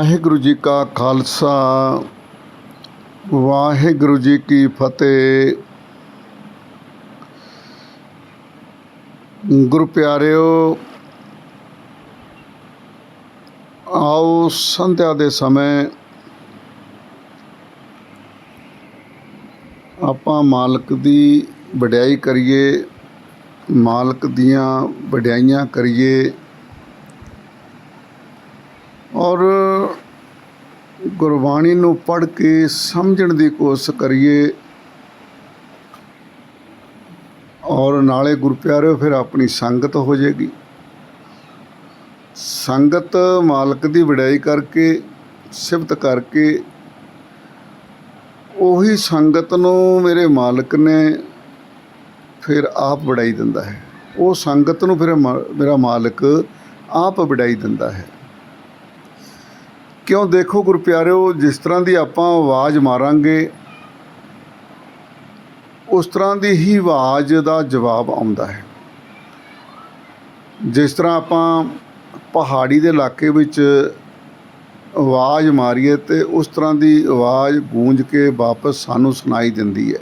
ਵਾਹਿਗੁਰੂ ਜੀ ਕਾ ਖਾਲਸਾ, ਵਾਹਿਗੁਰੂ ਜੀ ਕੀ ਫਤਿਹ। ਗੁਰੂ ਪਿਆਰਿਓ, ਆਓ ਸੰਧਿਆ ਦੇ ਸਮੇਂ ਆਪਾਂ ਮਾਲਕ ਦੀ ਵਡਿਆਈ ਕਰੀਏ, ਮਾਲਕ ਦੀਆਂ ਵਡਿਆਈਆਂ ਕਰੀਏ। ਔਰ ਗੁਰਬਾਣੀ ਨੂੰ ਪੜ੍ਹ ਕੇ ਸਮਝਣ ਦੀ ਕੋਸ਼ਿਸ਼ ਕਰੀਏ ਔਰ ਨਾਲੇ ਗੁਰੂ ਪਿਆਰਿਓ, ਫਿਰ ਆਪਣੀ ਸੰਗਤ ਹੋ ਜਾਏਗੀ। ਸੰਗਤ ਮਾਲਕ ਦੀ ਵਡਿਆਈ ਕਰਕੇ, ਸਿਫਤ ਕਰਕੇ, ਉਹੀ ਸੰਗਤ ਨੂੰ ਮੇਰੇ ਮਾਲਕ ਨੇ ਫਿਰ ਆਪ ਵਡਾਈ ਦਿੰਦਾ ਹੈ। ਉਹ ਸੰਗਤ ਨੂੰ ਫਿਰ ਮਾ- ਮੇਰਾ ਮਾਲਕ ਆਪ ਵਡਾਈ ਦਿੰਦਾ ਹੈ। ਕਿਉਂ ਦੇਖੋ ਗੁਰੂ ਪਿਆਰਿਓ ਜਿਸ ਤਰ੍ਹਾਂ ਦੀ ਆਪਾਂ ਆਵਾਜ਼ ਮਾਰਾਂਗੇ, ਉਸ ਤਰ੍ਹਾਂ ਦੀ ਹੀ ਆਵਾਜ਼ ਦਾ ਜਵਾਬ ਆਉਂਦਾ ਹੈ। ਜਿਸ ਤਰ੍ਹਾਂ ਆਪਾਂ ਪਹਾੜੀ ਦੇ ਇਲਾਕੇ ਵਿੱਚ ਆਵਾਜ਼ ਮਾਰੀਏ ਤੇ ਉਸ ਤਰ੍ਹਾਂ ਦੀ ਆਵਾਜ਼ ਗੂੰਜ ਕੇ ਵਾਪਸ ਸਾਨੂੰ ਸੁਣਾਈ ਦਿੰਦੀ ਹੈ।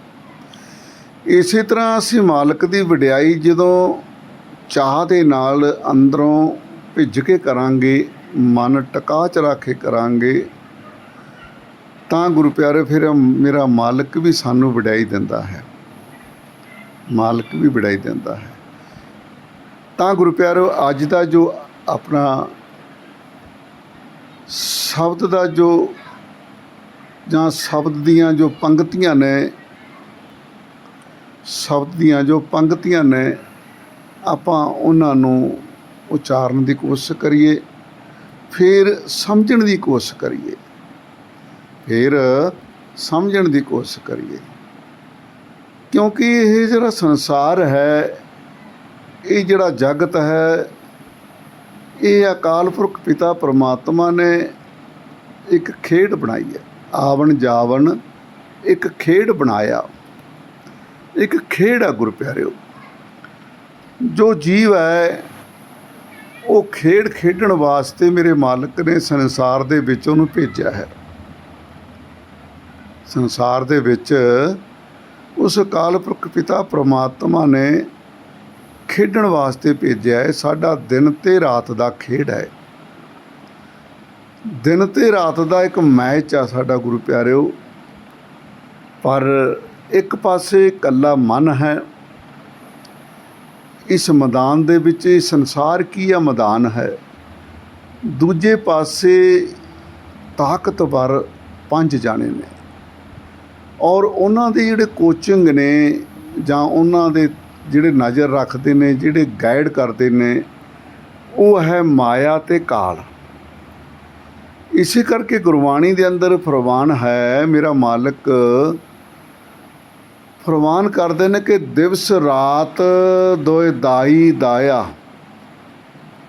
ਇਸੇ ਤਰ੍ਹਾਂ ਅਸੀਂ ਮਾਲਕ ਦੀ ਵਡਿਆਈ ਜਦੋਂ ਚਾਹ ਦੇ ਨਾਲ ਅੰਦਰੋਂ ਭਿੱਜ ਕੇ ਕਰਾਂਗੇ ਮਨ ਟਿਕਾ ਚ ਰੱਖ ਕੇ ਕਰਾਂਗੇ, ਤਾਂ ਗੁਰੂ ਪਿਆਰੇ ਫਿਰ ਮੇਰਾ ਮਾਲਕ ਵੀ ਸਾਨੂੰ ਵਡਿਆਈ ਦਿੰਦਾ ਹੈ। ਮਾਲਕ ਵੀ ਵਡਿਆਈ ਦਿੰਦਾ ਹੈ। ਤਾਂ ਗੁਰੂ ਪਿਆਰੋ, ਅੱਜ ਦਾ ਜੋ ਆਪਣਾ ਸ਼ਬਦ ਦਾ ਜੋ ਜਾਂ ਸ਼ਬਦ ਦੀਆਂ ਜੋ ਪੰਗਤੀਆਂ ਨੇ, ਸ਼ਬਦ ਦੀਆਂ ਜੋ ਪੰਗਤੀਆਂ ਨੇ, ਆਪਾਂ ਉਹਨਾਂ ਨੂੰ ਉਚਾਰਨ ਦੀ ਕੋਸ਼ਿਸ਼ ਕਰੀਏ। ਫਿਰ ਸਮਝਣ ਦੀ ਕੋਸ਼ਿਸ਼ ਕਰੀਏ। ਫਿਰ ਸਮਝਣ ਦੀ ਕੋਸ਼ਿਸ਼ ਕਰੀਏ। ਕਿਉਂਕਿ ਇਹ ਜਿਹੜਾ ਸੰਸਾਰ ਹੈ, ਇਹ ਜਿਹੜਾ ਜਗਤ ਹੈ, ਇਹ ਅਕਾਲ ਪੁਰਖ ਪਿਤਾ ਪਰਮਾਤਮਾ ਨੇ ਇੱਕ ਖੇਡ ਬਣਾਈ ਹੈ। ਆਵਣ ਜਾਵਣ ਇੱਕ ਖੇਡ ਬਣਾਇਆ। ਇੱਕ ਖੇਡ ਹੈ ਗੁਰੂ ਪਿਆਰਿਓ ਜੋ ਜੀਵ ਹੈ ਉਹ ਖੇਡ ਖੇਡਣ ਵਾਸਤੇ ਮੇਰੇ ਮਾਲਕ ਨੇ ਸੰਸਾਰ ਦੇ ਵਿੱਚ ਉਹਨੂੰ ਭੇਜਿਆ ਹੈ। ਸੰਸਾਰ ਦੇ ਵਿੱਚ ਉਸ ਅਕਾਲ ਪੁਰਖ ਪਿਤਾ ਪ੍ਰਮਾਤਮਾ ਨੇ ਖੇਡਣ ਵਾਸਤੇ ਭੇਜਿਆ ਹੈ। ਸਾਡਾ ਦਿਨ ਤੇ ਰਾਤ ਦਾ ਖੇਡ ਹੈ। ਦਿਨ ਤੇ ਰਾਤ ਦਾ ਇੱਕ ਮੈਚ ਆ ਸਾਡਾ ਗੁਰੂ ਪਿਆਰਿਓ। ਪਰ ਇੱਕ ਪਾਸੇ ਇਕੱਲਾ ਮਨ ਹੈ। ਇਸ ਮੈਦਾਨ ਦੇ ਵਿੱਚ ਇਹ ਸੰਸਾਰ ਕੀ ਆ? ਮੈਦਾਨ ਹੈ। ਦੂਜੇ ਪਾਸੇ ਤਾਕਤਵਰ ਪੰਜ ਜਾਣੇ ਨੇ। ਔਰ ਉਹਨਾਂ ਦੇ ਜਿਹੜੇ ਕੋਚਿੰਗ ਨੇ ਜਾਂ ਉਹਨਾਂ ਦੇ ਜਿਹੜੇ ਨਜ਼ਰ ਰੱਖਦੇ ਨੇ, ਜਿਹੜੇ ਗਾਈਡ ਕਰਦੇ ਨੇ, ਉਹ ਹੈ ਮਾਇਆ ਤੇ ਕਾਲ। ਇਸੇ ਕਰਕੇ ਗੁਰਬਾਣੀ ਦੇ ਅੰਦਰ ਫਰਮਾਨ ਹੈ, ਮੇਰਾ ਮਾਲਕ ਫਰਮਾਨ ਕਰਦੇ ਨੇ ਕਿ ਦਿਵਸ ਰਾਤ ਦੋਇ ਦਾਈ ਦਾਇਆ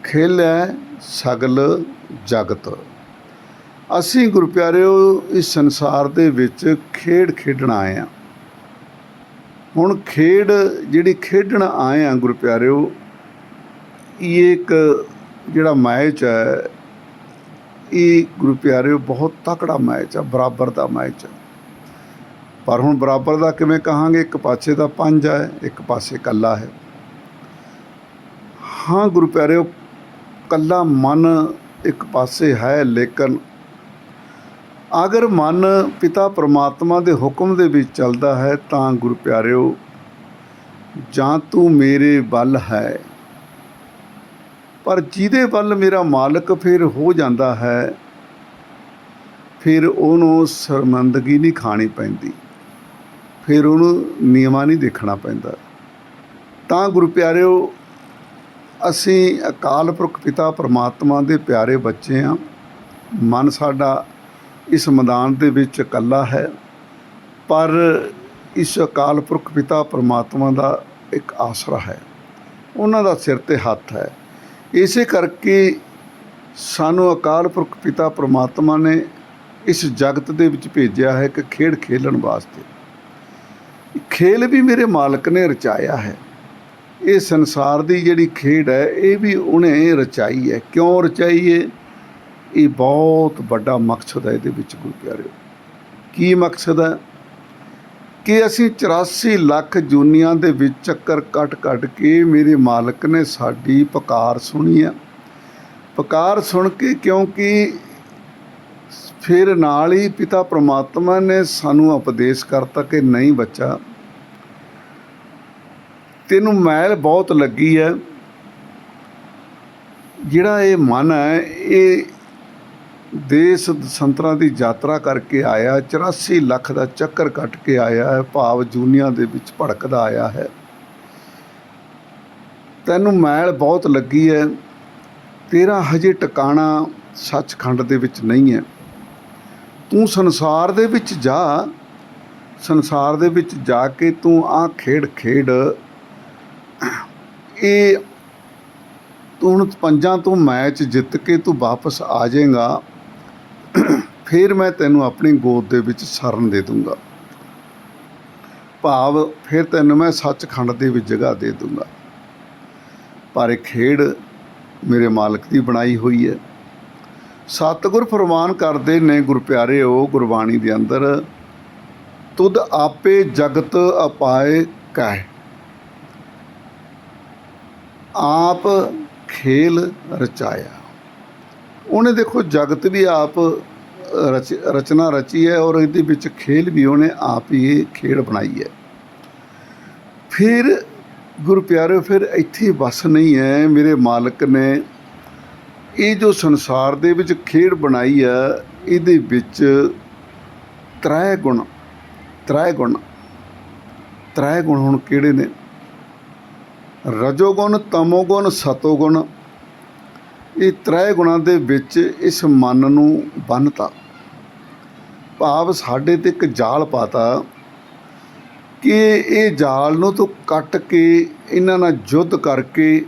ਖੇਲੈ ਸਗਲ ਜਗਤ। ਅਸੀਂ ਗੁਰੂ ਪਿਆਰਿਓ, ਇਸ ਸੰਸਾਰ ਦੇ ਵਿੱਚ ਖੇਡ ਖੇਡਣ ਆਏ ਆ। ਹੁਣ ਖੇਡ ਜਿਹੜੀ ਖੇਡਣ ਆਏ ਆ ਗੁਰੂ ਪਿਆਰਿਓ, ਇਹ ਇੱਕ ਜਿਹੜਾ ਮੈਚ ਹੈ, ਇਹ ਗੁਰੂ ਪਿਆਰਿਓ ਬਹੁਤ ਤਕੜਾ ਮੈਚ ਆ, ਬਰਾਬਰ ਦਾ ਮੈਚ ਹੈ ਪਰ ਹੁਣ ਬਰਾਬਰ ਦਾ ਕਿਵੇਂ ਕਹਾਂਗੇ? ਇੱਕ ਪਾਸੇ ਦਾ ਪੰਜ ਹੈ, ਇੱਕ ਪਾਸੇ ਕੱਲਾ ਹੈ। ਹਾਂ ਗੁਰੂ ਪਿਆਰਿਓ ਕੱਲਾ ਮਨ ਇੱਕ ਪਾਸੇ ਹੈ, ਲੇਕਿਨ ਅਗਰ ਮਨ ਪਿਤਾ ਪ੍ਰਮਾਤਮਾ ਦੇ ਹੁਕਮ ਦੇ ਵਿੱਚ ਚੱਲਦਾ ਹੈ, ਤਾਂ ਗੁਰੂ ਪਿਆਰਿਓ, ਜਾਂ ਤੂੰ ਮੇਰੇ ਵੱਲ ਹੈ। ਪਰ ਜਿਹਦੇ ਵੱਲ ਮੇਰਾ ਮਾਲਕ ਫਿਰ ਹੋ ਜਾਂਦਾ ਹੈ, ਫਿਰ ਉਹਨੂੰ ਸ਼ਰਮੰਦਗੀ ਨਹੀਂ ਖਾਣੀ ਪੈਂਦੀ। ਫਿਰ ਉਹਨੂੰ ਨਿਯਮਾਂ ਨਹੀਂ ਦੇਖਣਾ ਪੈਂਦਾ। ਤਾਂ ਗੁਰੂ ਪਿਆਰਿਓ, ਅਸੀਂ ਅਕਾਲ ਪੁਰਖ ਪਿਤਾ ਪਰਮਾਤਮਾ ਦੇ ਪਿਆਰੇ ਬੱਚੇ ਆ। ਮਨ ਸਾਡਾ ਇਸ ਮੈਦਾਨ ਦੇ ਵਿੱਚ ਇਕੱਲਾ ਹੈ, ਪਰ ਇਸ ਅਕਾਲ ਪੁਰਖ ਪਿਤਾ ਪਰਮਾਤਮਾ ਦਾ ਇੱਕ ਆਸਰਾ ਹੈ। ਉਹਨਾਂ ਦਾ ਸਿਰ ਤੇ ਹੱਥ ਹੈ। ਇਸੇ ਕਰਕੇ ਸਾਨੂੰ ਅਕਾਲ ਪੁਰਖ ਪਿਤਾ ਪਰਮਾਤਮਾ ਨੇ ਇਸ ਜਗਤ ਦੇ ਵਿੱਚ ਭੇਜਿਆ ਹੈ ਕਿ ਖੇਡ ਖੇਲਣ ਵਾਸਤੇ। ਖੇਲ ਵੀ ਮੇਰੇ ਮਾਲਕ ਨੇ ਰਚਾਇਆ ਹੈ। ਇਹ ਸੰਸਾਰ ਦੀ ਜਿਹੜੀ ਖੇਡ ਹੈ, ਇਹ ਵੀ ਉਹਨੇ ਰਚਾਈ ਹੈ। ਕਿਉਂ ਰਚਾਈ ਹੈ? ਇਹ ਬਹੁਤ ਵੱਡਾ ਮਕਸਦ ਹੈ ਇਹਦੇ ਵਿੱਚ, ਗੁਰੂ ਪਿਆਰਿਓ। ਕੀ ਮਕਸਦ ਹੈ? ਕਿ ਅਸੀਂ 84 ਲੱਖ ਜੂਨੀਆਂ ਦੇ ਵਿੱਚ ਚੱਕਰ ਕੱਟ ਕੱਟ ਕੇ ਮੇਰੇ ਮਾਲਕ ਨੇ ਸਾਡੀ ਪੁਕਾਰ ਸੁਣੀ ਆ ਪੁਕਾਰ ਸੁਣ ਕੇ ਕਿਉਂਕਿ ਫਿਰ ਨਾਲ ਹੀ ਪਿਤਾ ਪ੍ਰਮਾਤਮਾ ਨੇ ਸਾਨੂੰ ਉਪਦੇਸ਼ ਕਰਤਾ ਕਿ ਨਹੀਂ ਬੱਚਾ, ਤੈਨੂੰ ਮੈਲ ਬਹੁਤ ਲੱਗੀ ਹੈ। ਜਿਹੜਾ ਇਹ ਮਨ ਹੈ, ਇਹ ਦੇਸ਼ ਸੰਤਰਾਂ ਦੀ ਯਾਤਰਾ ਕਰਕੇ ਆਇਆ 84 ਲੱਖ ਦਾ ਚੱਕਰ ਕੱਟ ਕੇ ਆਇਆ ਹੈ, ਭਾਵ ਜੂਨੀਆਂ ਦੇ ਵਿੱਚ ਭੜਕਦਾ ਆਇਆ ਹੈ। ਤੈਨੂੰ ਮੈਲ ਬਹੁਤ ਲੱਗੀ ਹੈ, ਤੇਰਾ ਹਜੇ ਟਿਕਾਣਾ ਸੱਚਖੰਡ ਦੇ ਵਿੱਚ ਨਹੀਂ ਹੈ। ਤੂੰ ਸੰਸਾਰ ਦੇ ਵਿੱਚ ਜਾ, ਸੰਸਾਰ ਦੇ ਵਿੱਚ ਜਾ ਕੇ ਤੂੰ ਆ ਖੇਡ ਖੇਡ। ਇਹ ਤੂੰ ਹੁਣ ਪੰਜਾਂ ਤੋਂ ਮੈਚ ਜਿੱਤ ਕੇ ਤੂੰ ਵਾਪਸ ਆ ਜਾਏਗਾ, ਫਿਰ ਮੈਂ ਤੈਨੂੰ ਆਪਣੀ ਗੋਦ ਦੇ ਵਿੱਚ ਸ਼ਰਨ ਦੇ ਦੂੰਗਾ। ਭਾਵ ਫਿਰ ਤੈਨੂੰ ਮੈਂ ਸੱਚਖੰਡ ਦੇ ਵਿੱਚ ਜਗ੍ਹਾ ਦੇ ਦੂੰਗਾ। ਪਰ ਇਹ ਖੇਡ ਮੇਰੇ ਮਾਲਕ ਦੀ ਬਣਾਈ ਹੋਈ ਹੈ। ਸਤਿਗੁਰ ਫਰਮਾਨ ਕਰਦੇ ਨੇ, ਗੁਰ ਪਿਆਰਿਓ, ਗੁਰਬਾਣੀ ਦੇ ਅੰਦਰ, ਤੁਧ ਆਪੇ ਜਗਤ ਅਪਾਏ ਕਹਿ। ਆਪ ਖੇਲ ਰਚਾਇਆ। ਉਹਨੇ ਦੇਖੋ, ਜਗਤ ਵੀ ਆਪ ਰਚ, ਰਚਨਾ ਰਚੀ ਹੈ ਔਰ ਇਹਦੇ ਵਿੱਚ ਖੇਲ ਵੀ ਉਹਨੇ ਆਪ ਹੀ ਖੇਡ ਬਣਾਈ ਹੈ। ਫਿਰ ਗੁਰੂ ਪਿਆਰਿਓ, ਫਿਰ ਇੱਥੇ ਬਸ ਨਹੀਂ ਹੈ। ਮੇਰੇ ਮਾਲਕ ਨੇ ਇਹ ਜੋ ਸੰਸਾਰ ਦੇ ਵਿੱਚ ਖੇਡ ਬਣਾਈ ਆ, ਇਹਦੇ ਵਿੱਚ ਤ੍ਰੈ ਗੁਣ ਤ੍ਰੈ ਗੁਣ ਤ੍ਰੈ ਗੁਣ ਹੁਣ ਕਿਹੜੇ ਨੇ? ਰਜੋਗੁਣ, ਤਮੋਗੁਣ, ਸਤੋਗੁਣ, ਇਹ ਤ੍ਰੈ ਗੁਣਾਂ ਦੇ ਵਿੱਚ ਇਸ ਮਨ ਨੂੰ ਬੰਨਤਾ। ਭਾਵ ਸਾਡੇ ਤੇ ਇੱਕ ਜਾਲ ਪਾਤਾ ਕਿ ਇਹ ਜਾਲ ਨੂੰ ਤੋਂ ਕੱਟ ਕੇ, ਇਹਨਾਂ ਨਾਲ ਯੁੱਧ ਕਰਕੇ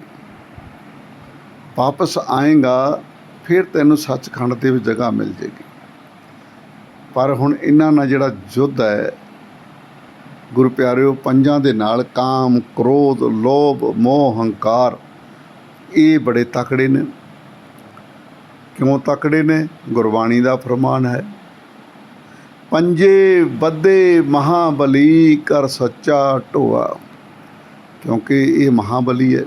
ਵਾਪਸ ਆਏਗਾ, ਫਿਰ ਤੈਨੂੰ ਸੱਚਖੰਡ ਦੇ ਵਿੱਚ ਜਗ੍ਹਾ ਮਿਲ ਜੇਗੀ। ਪਰ ਹੁਣ ਇਹਨਾਂ ਨਾਲ ਜਿਹੜਾ ਯੁੱਧ ਹੈ, ਗੁਰੂ ਪਿਆਰਿਓ, ਪੰਜਾਂ ਦੇ ਨਾਲ ਕਾਮ, ਕ੍ਰੋਧ, ਲੋਭ, ਮੋਹ, ਹੰਕਾਰ, ਇਹ ਬੜੇ ਤਕੜੇ ਨੇ। ਕਿਉਂ ਤਕੜੇ ਨੇ? ਗੁਰਬਾਣੀ ਦਾ ਫਰਮਾਨ ਹੈ, ਪੰਜੇ ਬੱਦੇ ਮਹਾਬਲੀ ਕਰ ਸੱਚਾ ਢੋਆ, ਕਿਉਂਕਿ ਇਹ ਮਹਾਬਲੀ ਹੈ।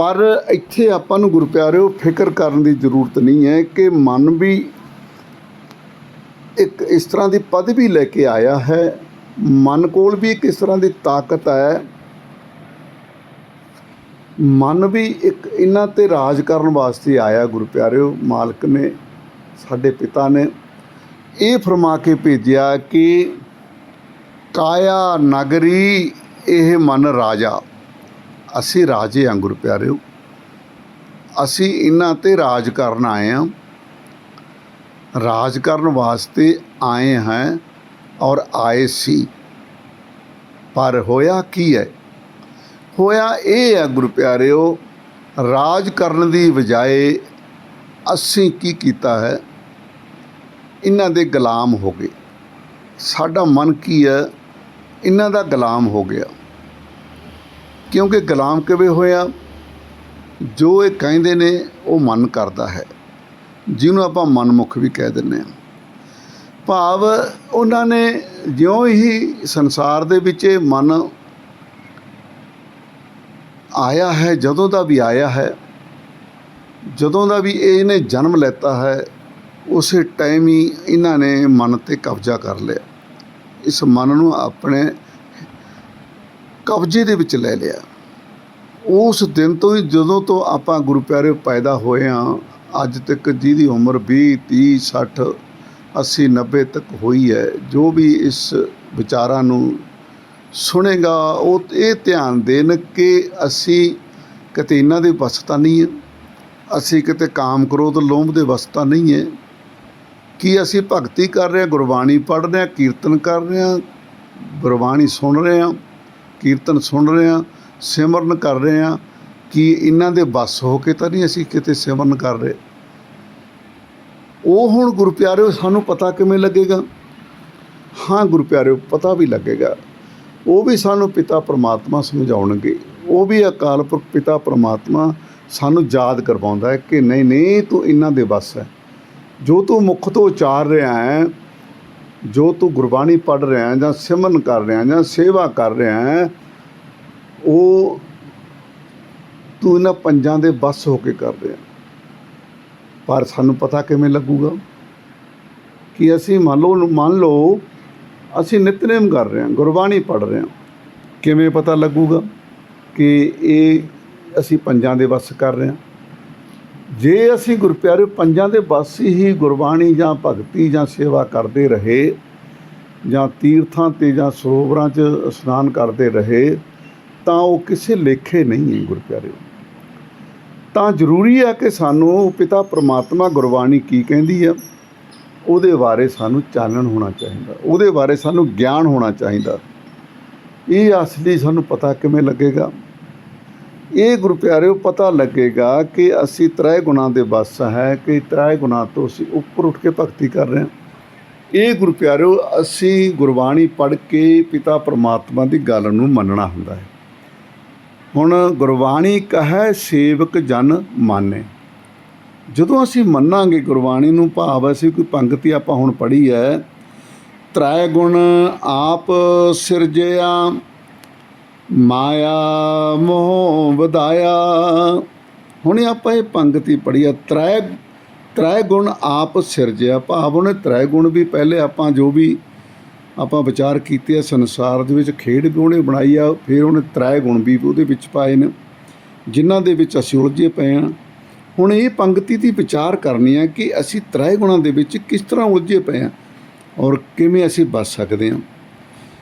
ਪਰ ਇੱਥੇ ਆਪਾਂ ਨੂੰ ਗੁਰੂ ਫਿਕਰ ਕਰਨ ਦੀ ਜ਼ਰੂਰਤ ਨਹੀਂ ਹੈ ਕਿ ਮਨ ਵੀ ਇੱਕ ਇਸ ਤਰ੍ਹਾਂ ਦੀ ਪਦਵੀ ਲੈ ਕੇ ਆਇਆ ਹੈ। ਮਨ ਕੋਲ ਵੀ ਇੱਕ ਇਸ ਤਰ੍ਹਾਂ ਦੀ ਤਾਕਤ ਹੈ। ਮਨ ਵੀ ਇੱਕ ਇਹਨਾਂ ਤੇ ਰਾਜ ਕਰਨ ਵਾਸਤੇ ਆਇਆ ਗੁਰੂ ਪਿਆਰਿਓ, ਮਾਲਕ ਨੇ, ਸਾਡੇ ਪਿਤਾ ਨੇ। ਇਹ ਫਰਮਾ ਕੇ ਭੇਜਿਆ ਕਿ ਕਾਇਆ ਨਗਰੀ ਇਹ ਮਨ ਰਾਜਾ। ਅਸੀਂ ਰਾਜੇ ਹਾਂ ਗੁਰੂ ਪਿਆਰਿਓ। ਅਸੀਂ ਇਹਨਾਂ ਤੇ ਰਾਜ ਕਰਨ ਆਏ ਹਾਂ ਰਾਜ ਕਰਨ ਵਾਸਤੇ ਆਏ ਹਾਂ ਔਰ ਆਏ ਸੀ। ਪਰ ਹੋਇਆ ਕੀ ਹੈ? ਹੋਇਆ ਇਹ ਹੈ, ਗੁਰੂ ਪਿਆਰਿਓ, ਰਾਜ ਕਰਨ ਦੀ ਬਜਾਏ ਅਸੀਂ ਕੀ ਕੀਤਾ ਹੈ? ਇਹਨਾਂ ਦੇ ਗੁਲਾਮ ਹੋ ਗਏ। ਸਾਡਾ ਮਨ ਕੀ ਹੈ? ਇਹਨਾਂ ਦਾ ਗੁਲਾਮ ਹੋ ਗਿਆ। ਕਿਉਂਕਿ ਗੁਲਾਮ ਕਿਵੇਂ ਹੋਇਆ? ਜੋ ਇਹ ਕਹਿੰਦੇ ਨੇ, ਉਹ ਮਨ ਕਰਦਾ ਹੈ। ਜਿਹਨੂੰ ਆਪਾਂ ਮਨਮੁਖ ਵੀ ਕਹਿ ਦਿੰਦੇ ਹਾਂ। ਭਾਵ ਉਹਨਾਂ ਨੇ ਜਿਉਂ ਹੀ ਸੰਸਾਰ ਦੇ ਵਿੱਚ ਇਹ ਮਨ ਆਇਆ ਹੈ, ਜਦੋਂ ਦਾ ਵੀ ਆਇਆ ਹੈ, ਜਦੋਂ ਦਾ ਵੀ ਇਹਨੇ ਜਨਮ ਲੈਤਾ ਹੈ, ਉਸੇ ਟਾਈਮ ਹੀ ਇਹਨਾਂ ਨੇ ਮਨ ਤੇ ਕਬਜ਼ਾ ਕਰ ਲਿਆ। ਇਸ ਮਨ ਨੂੰ ਆਪਣੇ ਕਬਜ਼ੇ ਦੇ ਵਿੱਚ ਲੈ ਲਿਆ। ਉਸ ਦਿਨ ਤੋਂ ਹੀ ਜਦੋਂ ਤੋਂ ਆਪਾਂ ਗੁਰੂ ਪਿਆਰੇ ਪੈਦਾ ਹੋਏ ਹਾਂ, ਅੱਜ ਤੱਕ ਜਿਹਦੀ ਉਮਰ 20 30 60 80 90 ਤੱਕ ਹੋਈ ਹੈ, ਜੋ ਵੀ ਇਸ ਵਿਚਾਰਾਂ ਨੂੰ ਸੁਣੇਗਾ, ਉਹ ਇਹ ਧਿਆਨ ਦੇਣ ਕਿ ਅਸੀਂ ਕਿਤੇ ਇਹਨਾਂ ਦੇ ਵੱਸ ਤਾਂ ਨਹੀਂ ਹੈ, ਅਸੀਂ ਕਿਤੇ ਕਾਮ ਕ੍ਰੋਧ ਲੋਭ ਦੇ ਵੱਸ ਤਾਂ ਨਹੀਂ ਹੈ। ਕੀ ਅਸੀਂ ਭਗਤੀ ਕਰ ਰਹੇ ਹਾਂ, ਗੁਰਬਾਣੀ ਪੜ੍ਹ ਰਹੇ ਹਾਂ, ਕੀਰਤਨ ਕਰ ਰਹੇ ਹਾਂ, ਗੁਰਬਾਣੀ ਸੁਣ ਰਹੇ ਹਾਂ ਕੀਰਤਨ ਸੁਣ ਰਹੇ ਹਾਂ, ਸਿਮਰਨ ਕਰ ਰਹੇ ਹਾਂ ਕਿ ਇਹਨਾਂ ਦੇ ਵੱਸ ਹੋ ਕੇ ਤਾਂ ਨਹੀਂ ਅਸੀਂ ਕਿਤੇ ਸਿਮਰਨ ਕਰ ਰਹੇ। ਉਹ ਹੁਣ ਗੁਰੂ ਪਿਆਰਿਓ, ਸਾਨੂੰ ਪਤਾ ਕਿਵੇਂ ਲੱਗੇਗਾ? ਹਾਂ, ਗੁਰੂ ਪਿਆਰਿਓ, ਪਤਾ ਵੀ ਲੱਗੇਗਾ। ਉਹ ਵੀ ਸਾਨੂੰ ਪਿਤਾ ਪਰਮਾਤਮਾ ਸਮਝਾਉਣਗੇ। ਉਹ ਵੀ ਅਕਾਲ ਪੁਰਖ ਪਿਤਾ ਪਰਮਾਤਮਾ ਸਾਨੂੰ ਯਾਦ ਕਰਵਾਉਂਦਾ ਹੈ ਕਿ ਨਹੀਂ ਨਹੀਂ, ਤੂੰ ਇਹਨਾਂ ਦੇ ਵੱਸ ਹੈ। ਜੋ ਤੂੰ ਮੁਖ ਤੋਂ ਉਚਾਰ ਰਿਹਾ ਹੈ ਜੋ ਤੂੰ ਗੁਰਬਾਣੀ ਪੜ੍ਹ ਰਿਹਾ ਹੈ ਜਾਂ ਸਿਮਰਨ ਕਰ ਰਿਹਾ ਹੈ ਜਾਂ ਸੇਵਾ ਕਰ ਰਿਹਾ ਹੈ, ਉਹ ਤੂੰ ਇਹਨਾਂ ਪੰਜਾਂ ਦੇ ਬਸ ਹੋ ਕੇ ਕਰ ਰਿਹਾ ਪਰ ਸਾਨੂੰ ਪਤਾ ਕਿਵੇਂ ਲੱਗੂਗਾ? ਕਿ ਅਸੀਂ ਮੰਨ ਲਓ ਮੰਨ ਲਓ, ਅਸੀਂ ਨਿਤਨੇਮ ਕਰ ਰਹੇ ਹਾਂ, ਗੁਰਬਾਣੀ ਪੜ੍ਹ ਰਹੇ ਹਾਂ। ਕਿਵੇਂ ਪਤਾ ਲੱਗੂਗਾ ਕਿ ਇਹ ਅਸੀਂ ਪੰਜਾਂ ਦੇ ਵਸ ਕਰ ਰਹੇ ਹਾਂ? ਜੇ ਅਸੀਂ ਗੁਰਪਿਆਰੇ ਪੰਜਾਂ ਦੇ ਬਸ ਹੀ ਗੁਰਬਾਣੀ ਜਾਂ ਭਗਤੀ ਜਾਂ ਸੇਵਾ ਕਰਦੇ ਰਹੇ, ਜਾਂ ਤੀਰਥਾਂ ਤੇ ਜਾਂ ਸਰੋਵਰਾਂ 'ਚ ਇਸ਼ਨਾਨ ਕਰਦੇ ਰਹੇ, ਤਾਂ ਉਹ ਕਿਸੇ ਲੇਖੇ ਨਹੀਂ ਹੈ ਗੁਰਪਿਆਰੇ ਤਾਂ ਜ਼ਰੂਰੀ ਹੈ ਕਿ ਸਾਨੂੰ ਪਿਤਾ ਪ੍ਰਮਾਤਮਾ ਗੁਰਬਾਣੀ ਕੀ ਕਹਿੰਦੀ ਹੈ, ਉਹਦੇ ਬਾਰੇ ਸਾਨੂੰ ਚਾਨਣ ਹੋਣਾ ਚਾਹੀਦਾ, ਉਹਦੇ ਬਾਰੇ ਸਾਨੂੰ ਗਿਆਨ ਹੋਣਾ ਚਾਹੀਦਾ। ਇਹ ਅਸਲੀ ਸਾਨੂੰ ਪਤਾ ਕਿਵੇਂ ਲੱਗੇਗਾ? ਇਹ ਗੁਰੂ ਪਿਆਰਿਓ, ਪਤਾ ਲੱਗੇਗਾ ਕਿ ਅਸੀਂ ਤ੍ਰੈ ਗੁਣਾ ਦੇ ਬਸ ਹੈ ਕਿ ਤ੍ਰੈ ਗੁਣਾ ਤੋਂ ਅਸੀਂ ਉੱਪਰ ਉੱਠ ਕੇ ਭਗਤੀ ਕਰ ਰਹੇ ਹਾਂ। ਇਹ ਗੁਰੂ ਪਿਆਰਿਓ, ਅਸੀਂ ਗੁਰਬਾਣੀ ਪੜ੍ਹ ਕੇ ਪਿਤਾ ਪਰਮਾਤਮਾ ਦੀ ਗੱਲ ਨੂੰ ਮੰਨਣਾ ਹੁੰਦਾ ਹੈ। ਹੁਣ ਗੁਰਬਾਣੀ ਕਹੈ, ਸੇਵਕ ਜਨ ਮਾਨੇ। ਜਦੋਂ ਅਸੀਂ ਮੰਨਾਂਗੇ ਗੁਰਬਾਣੀ ਨੂੰ, ਭਾਵ ਅਸੀਂ ਕੋਈ ਪੰਗਤੀ ਆਪਾਂ ਹੁਣ ਪੜ੍ਹੀ ਹੈ, ਤ੍ਰੈ ਗੁਣ ਆਪ ਸਿਰਜਿਆ ਮਾਇਆ ਮੋਹ ਵਧਾਇਆ। ਹੁਣੇ ਆਪਾਂ ਇਹ ਪੰਗਤੀ ਪੜ੍ਹੀ ਆ ਤ੍ਰੈ ਤ੍ਰੈ ਗੁਣ ਆਪ ਸਿਰਜਿਆ ਭਾਵ। ਉਹਨੇ ਤ੍ਰੈ ਗੁਣ ਵੀ ਪਹਿਲੇ ਆਪਾਂ ਜੋ ਵੀ ਆਪਾਂ ਵਿਚਾਰ ਕੀਤੇ ਆ, ਸੰਸਾਰ ਦੇ ਵਿੱਚ ਖੇਡ ਵੀ ਉਹਨੇ ਬਣਾਈ ਆ, ਫਿਰ ਉਹਨੇ ਤ੍ਰੈ ਗੁਣ ਵੀ ਉਹਦੇ ਵਿੱਚ ਪਾਏ ਨੇ, ਜਿਨ੍ਹਾਂ ਦੇ ਵਿੱਚ ਅਸੀਂ ਉਲਝੇ ਪਏ ਹਾਂ ਹੁਣ ਇਹ ਪੰਗਤੀ ਦੀ ਵਿਚਾਰ ਕਰਨੀ ਆ ਕਿ ਅਸੀਂ ਤ੍ਰੈ ਗੁਣਾਂ ਦੇ ਵਿੱਚ ਕਿਸ ਤਰ੍ਹਾਂ ਉਲਝੇ ਪਏ ਹਾਂ ਔਰ ਕਿਵੇਂ ਅਸੀਂ ਬਚ ਸਕਦੇ ਹਾਂ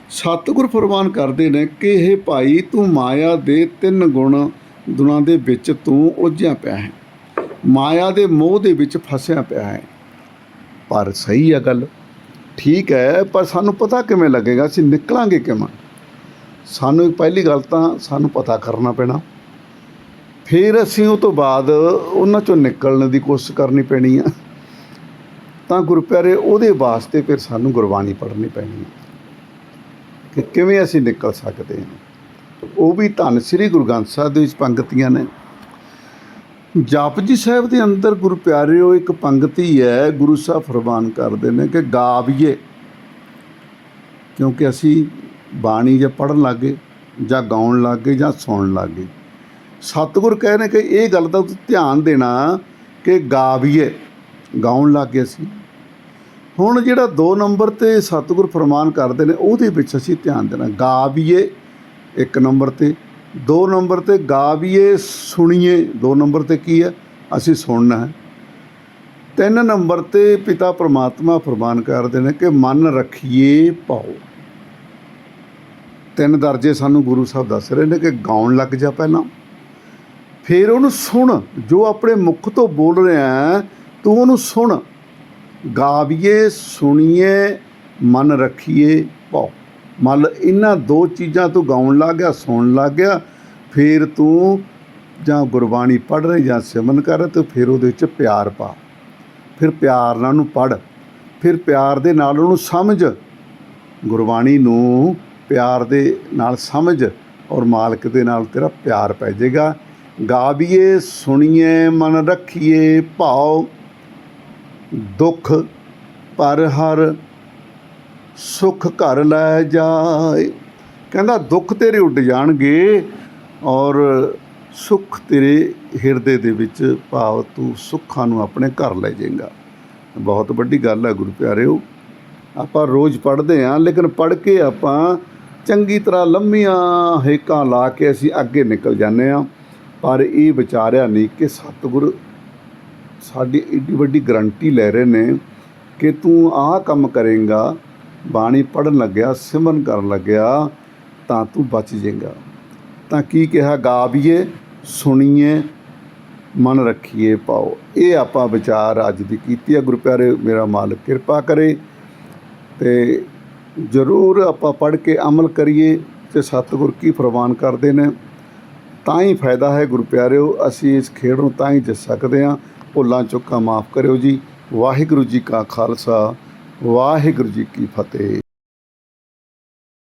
ਸਤਿਗੁਰ ਫਰਮਾਨ ਕਰਦੇ ਨੇ ਕਿ ਇਹ ਭਾਈ, ਤੂੰ ਮਾਇਆ ਦੇ ਤਿੰਨ ਗੁਣ ਗੁਣਾਂ ਦੇ ਵਿੱਚ ਤੂੰ ਉਲਝਿਆ ਪਿਆ ਹੈ। ਮਾਇਆ ਦੇ ਮੋਹ ਦੇ ਵਿੱਚ ਫਸਿਆ ਪਿਆ ਹੈ। ਪਰ ਸਹੀ ਹੈ ਗੱਲ। ਠੀਕ ਹੈ, ਪਰ ਸਾਨੂੰ ਪਤਾ ਕਿਵੇਂ ਲੱਗੇਗਾ? ਅਸੀਂ ਨਿਕਲਾਂਗੇ ਕਿਵੇਂ? ਸਾਨੂੰ ਪਹਿਲੀ ਗੱਲ ਤਾਂ ਸਾਨੂੰ ਪਤਾ ਕਰਨਾ ਪੈਣਾ। ਫਿਰ ਅਸੀਂ ਉਹ ਤੋਂ ਬਾਅਦ ਉਹਨਾਂ ਚੋਂ ਨਿਕਲਣ ਦੀ ਕੋਸ਼ਿਸ਼ ਕਰਨੀ ਪੈਣੀ ਆ। ਤਾਂ ਗੁਰੂ ਪਿਆਰੇ ਉਹਦੇ ਵਾਸਤੇ ਫਿਰ ਸਾਨੂੰ ਗੁਰਬਾਣੀ ਪੜ੍ਹਨੀ ਪੈਣੀ ਹੈ ਕਿ ਕਿਵੇਂ ਅਸੀਂ ਨਿਕਲ ਸਕਦੇ ਹਾਂ। ਉਹ ਵੀ ਧੰਨ ਸ੍ਰੀ ਗੁਰੂ ਗ੍ਰੰਥ ਸਾਹਿਬ ਦੇ ਵਿੱਚ ਪੰਕਤੀਆਂ ਨੇ। ਜਪਜੀ ਸਾਹਿਬ ਦੇ ਅੰਦਰ ਗੁਰੂ ਪਿਆਰਿਓ, ਇੱਕ ਪੰਗਤੀ ਹੈ, ਗੁਰੂ ਸਾਹਿਬ ਫਰਮਾਨ ਕਰਦੇ ਨੇ ਕਿ ਗਾਵੀਏ। ਕਿਉਂਕਿ ਅਸੀਂ ਬਾਣੀ ਜੇ ਪੜਨ ਲੱਗੇ, ਜਾਂ ਗਾਉਣ ਲੱਗੇ, ਜਾਂ ਸੁਣਨ ਲੱਗੇ। ਸਤਿਗੁਰ ਕਹਿ ਰਹੇ ਕਿ ਇਹ ਗੱਲ ਦਾ ਧਿਆਨ ਦੇਣਾ ਕਿ ਗਾਵੀਏ। ਗਾਉਣ ਲੱਗੇ ਅਸੀਂ। ਹੁਣ ਜਿਹੜਾ 2 ਨੰਬਰ ਤੇ ਸਤਿਗੁਰ ਫਰਮਾਨ ਕਰਦੇ ਨੇ, ਉਹਦੇ ਵਿੱਚ ਅਸੀਂ ਧਿਆਨ ਦੇਣਾ। ਗਾਵੀਏ ਇੱਕ ਨੰਬਰ ਤੇ 2 ਨੰਬਰ ਤੇ ਗਾਵੀਏ ਸੁਣੀਏ 2 ਨੰਬਰ ਤੇ ਕੀ ਹੈ? ਅਸੀਂ ਸੁਣਨਾ ਹੈ। 3 ਨੰਬਰ ਤੇ ਪਿਤਾ ਪ੍ਰਮਾਤਮਾ ਫਰਮਾਨ ਕਰਦੇ ਨੇ ਕਿ ਮਨ ਰੱਖੀਏ ਪਾਓ ਤਿੰਨ ਦਰਜੇ ਸਾਨੂੰ ਗੁਰੂ ਸਾਹਿਬ ਦੱਸ ਰਹੇ ਨੇ ਕਿ ਗਾਉਣ ਲੱਗ ਜਾ ਪਹਿਲਾਂ। ਫਿਰ ਉਹਨੂੰ ਸੁਣ, ਜੋ ਆਪਣੇ ਮੁਖ ਤੋਂ ਬੋਲ ਰਿਹਾ ਹੈ, ਤੂੰ ਉਹਨੂੰ ਸੁਣ। ਗਾਵੀਏ, ਸੁਣੀਏ, ਮਨ ਰੱਖੀਏ ਪਾਓ ਮੰਨ ਇਹਨਾਂ ਦੋ ਚੀਜ਼ਾਂ ਤੋਂ ਗਾਉਣ ਲੱਗ ਗਿਆ ਸੁਣਨ ਲੱਗ ਗਿਆ ਫਿਰ ਤੂੰ ਜਾਂ ਗੁਰਬਾਣੀ ਪੜ੍ਹ ਰਹੀ ਜਾਂ ਸਿਮਰਨ ਕਰ ਤੇ ਫਿਰ ਉਹਦੇ ਵਿੱਚ ਪਿਆਰ ਪਾ। ਫਿਰ ਪਿਆਰ ਨਾਲ ਉਹਨੂੰ ਪੜ੍ਹ। ਫਿਰ ਪਿਆਰ ਦੇ ਨਾਲ ਉਹਨੂੰ ਸਮਝ। ਗੁਰਬਾਣੀ ਨੂੰ ਪਿਆਰ ਦੇ ਨਾਲ ਸਮਝ ਔਰ ਮਾਲਕ ਦੇ ਨਾਲ ਤੇਰਾ ਪਿਆਰ ਪੈ ਜਾਏਗਾ। ਗਾਵੀਏ, ਸੁਣੀਏ, ਮਨ ਰੱਖੀਏ ਭਾਉ। ਦੁੱਖ ਪਰ ਹਰ ਸੁਖ ਘਰ ਲੈ ਜਾਏ। ਕਹਿੰਦਾ, ਦੁੱਖ ਤੇਰੇ ਉੱਡ ਜਾਣਗੇ ਔਰ ਸੁਖ ਤੇਰੇ ਹਿਰਦੇ ਦੇ ਵਿੱਚ ਭਾਵ ਤੂੰ ਸੁੱਖਾਂ ਨੂੰ ਆਪਣੇ ਘਰ ਲੈ ਜਾਏਗਾ। ਬਹੁਤ ਵੱਡੀ ਗੱਲ ਹੈ ਗੁਰੂ ਪਿਆਰਿਓ। ਆਪਾਂ ਰੋਜ਼ ਪੜ੍ਹਦੇ ਹਾਂ, ਲੇਕਿਨ ਪੜ੍ਹ ਕੇ ਆਪਾਂ ਚੰਗੀ ਤਰ੍ਹਾਂ ਲੰਮੀਆਂ ਹੇਕਾਂ ਲਾ ਕੇ ਅਸੀਂ ਅੱਗੇ ਨਿਕਲ ਜਾਂਦੇ ਹਾਂ। ਪਰ ਇਹ ਵਿਚਾਰਿਆ ਨਹੀਂ ਕਿ ਸਤਿਗੁਰ ਸਾਡੀ ਏਡੀ ਵੱਡੀ ਗਰੰਟੀ ਲੈ ਰਹੇ ਨੇ ਕਿ ਤੂੰ ਆਹ ਕੰਮ ਕਰੇਗਾ, ਬਾਣੀ ਪੜਨ ਲੱਗਿਆ, ਸਿਮਰਨ ਕਰਨ ਲੱਗਿਆ, ਤਾਂ ਤੂੰ ਬਚ ਜਾਏਗਾ। ਤਾਂ ਕੀ ਕਿਹਾ? ਗਾਵੀਏ, ਸੁਣੀਏ, ਮਨ ਰੱਖੀਏ, ਪਾਓ। ਇਹ ਆਪਾਂ ਵਿਚਾਰ ਅੱਜ ਦੀ ਕੀਤੀ ਆ। ਗੁਰੂ ਪਿਆਰੇ, ਮੇਰਾ ਮਾਲਕ ਕਿਰਪਾ ਕਰੇ ਤੇ ਜ਼ਰੂਰ ਆਪਾਂ ਪੜ੍ਹ ਕੇ ਅਮਲ ਕਰੀਏ ਤੇ ਸਤਿਗੁਰ ਕੀ ਫਰਮਾਨ ਕਰਦੇ ਨੇ। ਤਾਂ ਹੀ ਫਾਇਦਾ ਹੈ ਗੁਰੂ ਪਿਆਰਿਓ, ਅਸੀਂ ਇਸ ਖੇਡ ਨੂੰ ਤਾਂ ਹੀ ਜਿੱਤ ਸਕਦੇ ਹਾਂ। ਭੁੱਲਾਂ ਚੁੱਕਾਂ ਮਾਫ ਕਰਿਓ ਜੀ। ਵਾਹਿਗੁਰੂ ਜੀ ਕਾ ਖਾਲਸਾ ਵਾਹਿਗੁਰੂ ਜੀ ਕੀ ਫਤਿਹ।